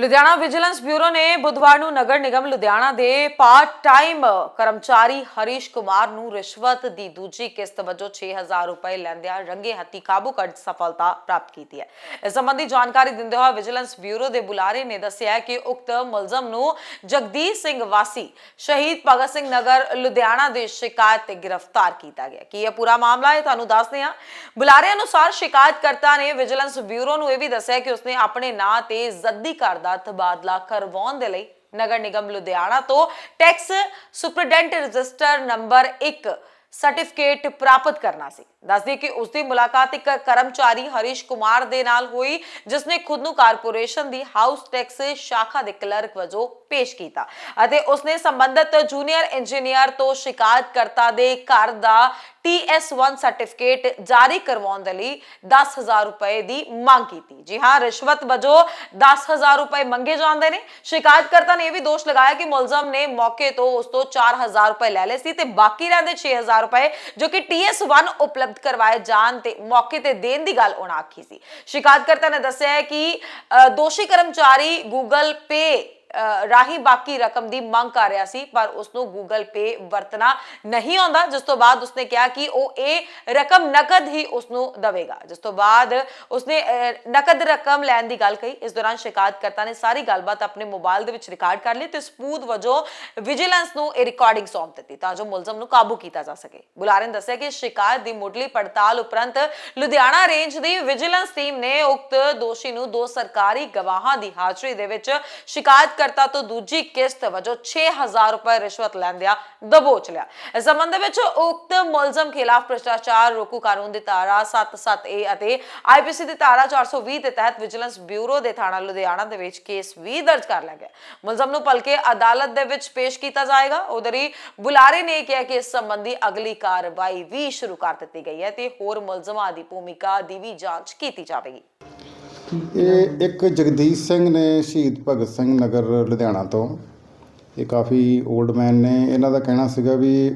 Ludhiana vigilance bureau ਨੇ ਬੁੱਧਵਾਰ ਨੂੰ ਨਗਰ ਨਿਗਮ ਲੁਧਿਆਣਾ ਦੇ ਪਾਰਟ ਟਾਈਮ ਕਰਮਚਾਰੀ ਹਰੀਸ਼ ਕੁਮਾਰ ਨੂੰ ਰਿਸ਼ਵਤ ਦੀ ਦੂਜੀ ਕਿਸ਼ਤ ਵਜੋਂ 6000 ਰੁਪਏ ਲੈਂਦਿਆਂ ਰੰਗੇ ਹੱਥੀ ਕਾਬੂ ਕਰਨ 'ਚ ਸਫਲਤਾ ਪ੍ਰਾਪਤ ਕੀਤੀ ਹੈ। ਇਸ ਸੰਬੰਧੀ ਜਾਣਕਾਰੀ ਦਿੰਦੇ ਹੋਏ ਵਿਜੀਲੈਂਸ ਬਿਊਰੋ ਦੇ ਬੁਲਾਰੇ ਨੇ ਦੱਸਿਆ ਕਿ ਉਕਤ ਮੁਲਜ਼ਮ ਨੂੰ ਜਗਦੀਸ਼ ਸਿੰਘ ਵਾਸੀ, ਸ਼ਹੀਦ ਭਗਤ ਸਿੰਘ ਨਗਰ ਲੁਧਿਆਣਾ ਦੇ ਸ਼ਿਕਾਇਤ ਤੇ ਗ੍ਰਿਫਤਾਰ ਕੀਤਾ ਗਿਆ। ਕੀ ਇਹ ਪੂਰਾ ਮਾਮਲਾ ਹੈ? ਤੁਹਾਨੂੰ ਦੱਸਦੇ ਹਾਂ। ਬੁਲਾਰੇ ਅਨੁਸਾਰ ਸ਼ਿਕਾਇਤਕਰਤਾ ਨੇ ਵਿਜੀਲੈਂਸ ਬਿਊਰੋ ਨੂੰ ਇਹ ਵੀ ਦੱਸਿਆ ਕਿ ਉਸਨੇ ਆਪਣੇ ਨਾਂ ਤੇ ਜ਼ੱਦੀ ਕਰਦਾ ਦਾ ਤਬਾਦਲਾ ਕਰਵਾਉਣ ਦੇ ਲਈ ਨਗਰ ਨਿਗਮ ਲੁਧਿਆਣਾ ਤੋਂ tax superintendent register number 1 certificate ਪ੍ਰਾਪਤ ਕਰਨਾ ਸੀ। ਦੱਸਦੀ ਕਿ ਉਸ ਦੀ ਮੁਲਾਕਾਤ ਇੱਕ ਕਰਮਚਾਰੀ ਹਰੀਸ਼ ਕੁਮਾਰ ਦੇ ਨਾਲ ਹੋਈ, ਜਿਸ ਨੇ ਖੁਦ ਨੂੰ ਕਾਰਪੋਰੇਸ਼ਨ ਦੀ ਹਾਊਸ ਟੈਕਸ ਸ਼ਾਖਾ ਦੇ ਕਲਰਕ ਵਜੋਂ ਪੇਸ਼ ਕੀਤਾ ਅਤੇ ਉਸਨੇ ਸੰਬੰਧਿਤ ਜੂਨੀਅਰ ਇੰਜੀਨੀਅਰ ਤੋਂ ਸ਼ਿਕਾਇਤ ਕਰਤਾ ਦੇ ਘਰ ਦਾ TS1 ਸਰਟੀਫਿਕੇਟ ਜਾਰੀ ਕਰਵਾਉਣ ਦੇ ਲਈ 10000 ਰੁਪਏ ਦੀ ਮੰਗ ਕੀਤੀ। ਜੀ ਹਾਂ, ਰਿਸ਼ਵਤ ਵਜੋਂ 10000 ਰੁਪਏ ਮੰਗੇ ਜਾਂਦੇ ਨੇ। ਸ਼ਿਕਾਇਤਕਰਤਾ ਨੇ ਇਹ ਵੀ ਦੋਸ਼ ਲਗਾਇਆ ਕਿ ਮੁਲਜ਼ਮ ਨੇ ਮੌਕੇ ਤੋਂ ਉਸ ਤੋਂ 4000 ਰੁਪਏ ਲੈ ਲਏ ਸੀ ਤੇ ਬਾਕੀ ਰਹਿੰਦੇ 6000 ਰੁਪਏ ਜੋ ਕਿ TS1 ਉਪਲਬਧ ਕਰਵਾਏ ਜਾਣ ਤੇ ਮੌਕੇ ਤੇ ਦੇਣ ਦੀ ਗੱਲ ਉਹਨਾਂ ਆਖੀ ਸੀ। ਸ਼ਿਕਾਇਤਕਰਤਾ ਨੇ ਦੱਸਿਆ ਕਿ ਦੋਸ਼ੀ ਕਰਮਚਾਰੀ ਗੂਗਲ ਪੇ ਰਾਹੀਂ ਬਾਕੀ ਰਕਮ ਦੀ ਮੰਗ ਕਰ ਰਿਹਾ ਸੀ, ਪਰ ਉਸ ਨੂੰ ਗੂਗਲ ਪੇ ਵਰਤਣਾ ਨਹੀਂ ਆਉਂਦਾ, ਜਿਸ ਤੋਂ ਬਾਅਦ ਉਸਨੇ ਕਿਹਾ ਕਿ ਉਹ ਇਹ ਰਕਮ ਨਕਦ ਹੀ ਉਸ ਨੂੰ ਦੇਵੇਗਾ। ਜਿਸ ਤੋਂ ਬਾਅਦ ਉਸਨੇ ਨਕਦ ਰਕਮ ਲੈਣ ਦੀ ਗੱਲ ਕਹੀ। ਇਸ ਦੌਰਾਨ ਸ਼ਿਕਾਇਤਕਰਤਾ ਨੇ ਸਾਰੀ ਗੱਲਬਾਤ ਆਪਣੇ ਮੋਬਾਈਲ ਦੇ ਵਿੱਚ ਰਿਕਾਰਡ ਕਰ ਲਈ ਤੇ ਸਬੂਤ ਵਜੋਂ ਵਿਜੀਲੈਂਸ ਨੂੰ ਇਹ ਰਿਕਾਰਡਿੰਗ ਸੌਂਪ ਦਿੱਤੀ ਤਾਂ ਜੋ ਮੁਲਜ਼ਮ ਨੂੰ ਕਾਬੂ ਕੀਤਾ ਜਾ ਸਕੇ। ਬੁਲਾਰੇ ਨੇ ਦੱਸਿਆ ਕਿ ਸ਼ਿਕਾਇਤ ਦੀ ਮੁੱਢਲੀ ਪੜਤਾਲ ਉਪਰੰਤ ਲੁਧਿਆਣਾ ਰੇਂਜ ਦੀ ਵਿਜੀਲੈਂਸ ਟੀਮ ਨੇ ਉਕਤ ਦੋਸ਼ੀ ਨੂੰ ਦੋ ਸਰਕਾਰੀ ਗਵਾਹਾਂ ਦੀ ਹਾਜ਼ਰੀ ਦੇ ਵਿੱਚ ਸ਼ਿਕਾਇਤ ਸ਼ਿਕਾਇਤਕਰਤਾ ਤੋਂ ਦੂਜੀ ਕਿਸ਼ਤ ਵਜੋਂ 6000 ਰੁਪਏ ਰਿਸ਼ਵਤ ਲੈਂਦਿਆਂ ਦਬੋਚ ਲਿਆ। ਇਸ ਸੰਬੰਧ ਵਿੱਚ ਉਕਤ ਮੁਲਜ਼ਮ ਖਿਲਾਫ ਭ੍ਰਿਸ਼ਟਾਚਾਰ ਰੋਕੂ ਕਾਨੂੰਨ ਦੀ ਧਾਰਾ 77A ਅਤੇ ਆਈਪੀਸੀ ਦੀ ਧਾਰਾ 420 ਦੇ ਤਹਿਤ ਵਿਜੀਲੈਂਸ ਬਿਊਰੋ ਦੇ ਥਾਣਾ ਲੁਧਿਆਣਾ ਦੇ ਵਿੱਚ ਕੇਸ ਵੀ ਦਰਜ ਕਰ ਲਿਆ ਗਿਆ। ਮੁਲਜ਼ਮ ਨੂੰ ਭਲਕੇ ਅਦਾਲਤ ਦੇ ਵਿੱਚ ਪੇਸ਼ ਕੀਤਾ ਜਾਏਗਾ। ਉਧਰ ਹੀ ਬੁਲਾਰੇ ਨੇ ਕਿਹਾ ਕਿ ਇਸ ਸੰਬੰਧੀ ਅਗਲੀ ਕਾਰਵਾਈ ਵੀ ਸ਼ੁਰੂ ਕਰ ਦਿੱਤੀ ਗਈ ਹੈ ਤੇ ਹੋਰ ਮੁਲਜ਼ਮਾਂ ਦੀ ਭੂਮਿਕਾ ਦੀ ਵੀ ਜਾਂਚ ਕੀਤੀ ਜਾਵੇਗੀ। ਇਹ ਇੱਕ ਜਗਦੀਸ਼ ਸਿੰਘ ਨੇ ਸ਼ਹੀਦ ਭਗਤ ਸਿੰਘ ਨਗਰ ਲੁਧਿਆਣਾ ਤੋਂ। ਇਹ ਕਾਫੀ 올ਡ ਮੈਨ ਨੇ। ਇਹਨਾਂ ਦਾ ਕਹਿਣਾ ਸੀਗਾ ਵੀ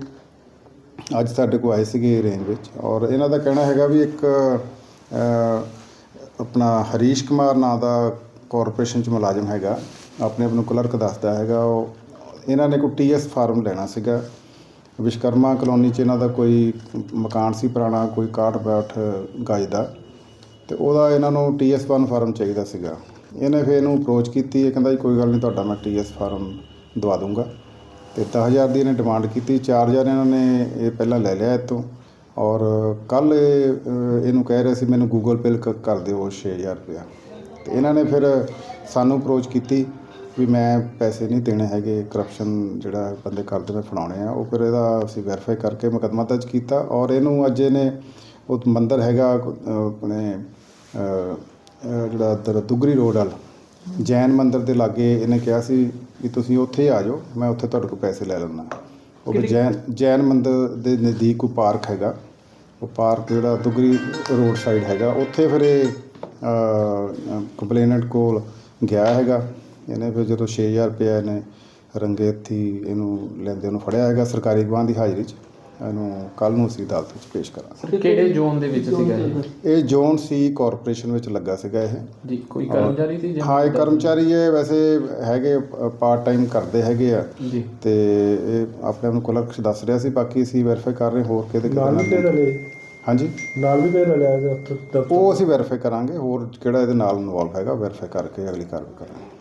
ਅੱਜ ਸਾਡੇ ਕੋਲ ਆਏ ਸੀਗੇ ਰੇਂਜ ਵਿੱਚ ਔਰ ਇਹਨਾਂ ਦਾ ਕਹਿਣਾ ਹੈਗਾ ਵੀ ਇੱਕ ਆਪਣਾ ਹਰੀਸ਼ ਕੁਮਾਰ ਨਾਂ ਦਾ ਕਾਰਪੋਰੇਸ਼ਨ ਚ ਮੁਲਾਜ਼ਮ ਹੈਗਾ। ਆਪਣੇ ਆਪ ਨੂੰ ਕਲਰਕ ਦੱਸਦਾ ਹੈਗਾ। ਉਹ, ਇਹਨਾਂ ਨੇ ਕੋਈ ਟੀਐਸ ਫਾਰਮ ਲੈਣਾ ਸੀਗਾ। ਵਿਸ਼ਕਰਮਾ ਕਲੋਨੀ ਚ ਇਹਨਾਂ ਦਾ ਕੋਈ ਮਕਾਨ ਸੀ ਪੁਰਾਣਾ, ਕੋਈ 61 62 ਗਜ ਦਾ। ਤੇ ਉਹਦਾ ਇਹਨਾਂ ਨੂੰ TS1 ਫਾਰਮ ਚਾਹੀਦਾ ਸੀਗਾ। ਇਹਨੇ ਫਿਰ ਇਹਨੂੰ ਅਪਰੋਚ ਕੀਤੀ, ਇਹ ਕਹਿੰਦਾ ਜੀ, ਕੋਈ ਗੱਲ ਨਹੀਂ, ਤੁਹਾਡਾ ਮੈਂ TS ਫਾਰਮ ਦਵਾ ਦੂੰਗਾ। ਤੇ 10000 ਦੀ ਇਹਨੇ ਡਿਮਾਂਡ ਕੀਤੀ 4000 ਇਹਨਾਂ ਨੇ ਇਹ ਪਹਿਲਾਂ ਲੈ ਲਿਆ ਇਹ ਤੋਂ ਔਰ ਕੱਲ ਇਹਨੂੰ ਕਹਿ ਰਿਹਾ ਸੀ, ਮੈਨੂੰ ਗੂਗਲ ਪੇ ਕਰ ਦਿਓ 6000 ਰੁਪਇਆ। ਤੇ ਇਹਨਾਂ ਨੇ ਫਿਰ ਸਾਨੂੰ ਅਪਰੋਚ ਕੀਤੀ ਵੀ ਮੈਂ ਪੈਸੇ ਨਹੀਂ ਦੇਣੇ ਹੈਗੇ ਕਰਪਸ਼ਨ ਜਿਹੜਾ ਬੰਦੇ ਕਰਦੇ ਨੇ, ਫੜਾਉਣੇ ਆ। ਉਹ ਫਿਰ ਇਹਦਾ ਅਸੀਂ ਵੈਰੀਫਾਈ ਕਰਕੇ ਮੁਕੱਦਮਾ ਦਰਜ ਕੀਤਾ। ਔਰ ਇਹਨੂੰ ਅੱਜ ਇਹਨੇ ਉਹ ਮੰਦਿਰ ਹੈਗਾ ਆਪਣੇ ਜਿਹੜਾ ਇੱਧਰ ਦੁਗਰੀ ਰੋਡ ਵਾਲ। ਜੈਨ ਮੰਦਿਰ ਦੇ ਲਾਗੇ ਇਹਨੇ ਕਿਹਾ ਸੀ ਵੀ ਤੁਸੀਂ ਉੱਥੇ ਆ ਜਾਓ ਮੈਂ ਉੱਥੇ ਤੁਹਾਡੇ ਕੋਲ ਪੈਸੇ ਲੈ ਲੈਂਦਾ। ਉਹ ਜੈਨ ਜੈਨ ਮੰਦਿਰ ਦੇ ਨਜ਼ਦੀਕ ਕੋਈ ਪਾਰਕ ਹੈਗਾ। ਉਹ ਪਾਰਕ ਜਿਹੜਾ ਦੁਗਰੀ ਰੋਡ ਸਾਈਡ ਹੈਗਾ ਉੱਥੇ ਫਿਰ ਇਹ ਕੰਪਲੇਨੈਂਟ ਕੋਲ ਗਿਆ ਹੈਗਾ। ਇਹਨੇ ਫਿਰ ਜਦੋਂ 6000 ਰੁਪਏ ਇਹਨੇ ਰੰਗੇ ਹੱਥੀ ਇਹਨੂੰ ਲੈਂਦੇ ਨੂੰ ਫੜਿਆ ਹੈਗਾ ਸਰਕਾਰੀ ਗਵਾਹ ਦੀ ਹਾਜ਼ਰੀ 'ਚ। ਇਹਨੂੰ ਕੱਲ ਨੂੰ ਅਸੀਂ ਅਦਾਲਤ ਵਿੱਚ ਪੇਸ਼ ਕਰਾਂਗੇ। ਕਿਹੜੇ ਜ਼ੋਨ ਦੇ ਵਿੱਚ ਸੀਗਾ ਇਹ? ਇਹ ਜੋਨ ਸੀ ਕਾਰਪੋਰੇਸ਼ਨ ਵਿੱਚ ਲੱਗਾ ਸੀਗਾ ਇਹ। ਜੀ ਕੋਈ ਕਰਮਚਾਰੀ ਸੀ ਜਾਂ ਹਾਂ ਇਹ ਕਰਮਚਾਰੀ ਇਹ ਵੈਸੇ ਹੈਗੇ ਪਾਰਟ ਟਾਈਮ ਕਰਦੇ ਹੈਗੇ ਆ। ਜੀ। ਤੇ ਇਹ ਆਪਣੇ ਆਪ ਨੂੰ ਕਲਰਕ ਦੱਸ ਰਿਹਾ ਸੀ ਬਾਕੀ ਅਸੀਂ ਵੈਰੀਫਾਈ ਕਰ ਰਹੇ ਹੋਰ ਕਿਹਦੇ ਨਾਲ ਵੀ ਪੇਰ ਨਾਲ ਲਿਆ ਹਾਂਜੀ? ਨਾਲ ਵੀ ਪੇਰ ਲਿਆ ਗਿਆ ਉੱਥੇ ਦਫ਼ਤਰ। ਉਹ ਅਸੀਂ ਵੈਰੀਫਾਈ ਕਰਾਂਗੇ ਹੋਰ ਕਿਹੜਾ ਇਹਦੇ ਨਾਲ ਇਨਵੋਲਵ ਹੈਗਾ ਵੈਰੀਫਾਈ ਕਰਕੇ ਅਗਲੀ ਕਾਰਵਾਈ ਕਰਾਂਗੇ।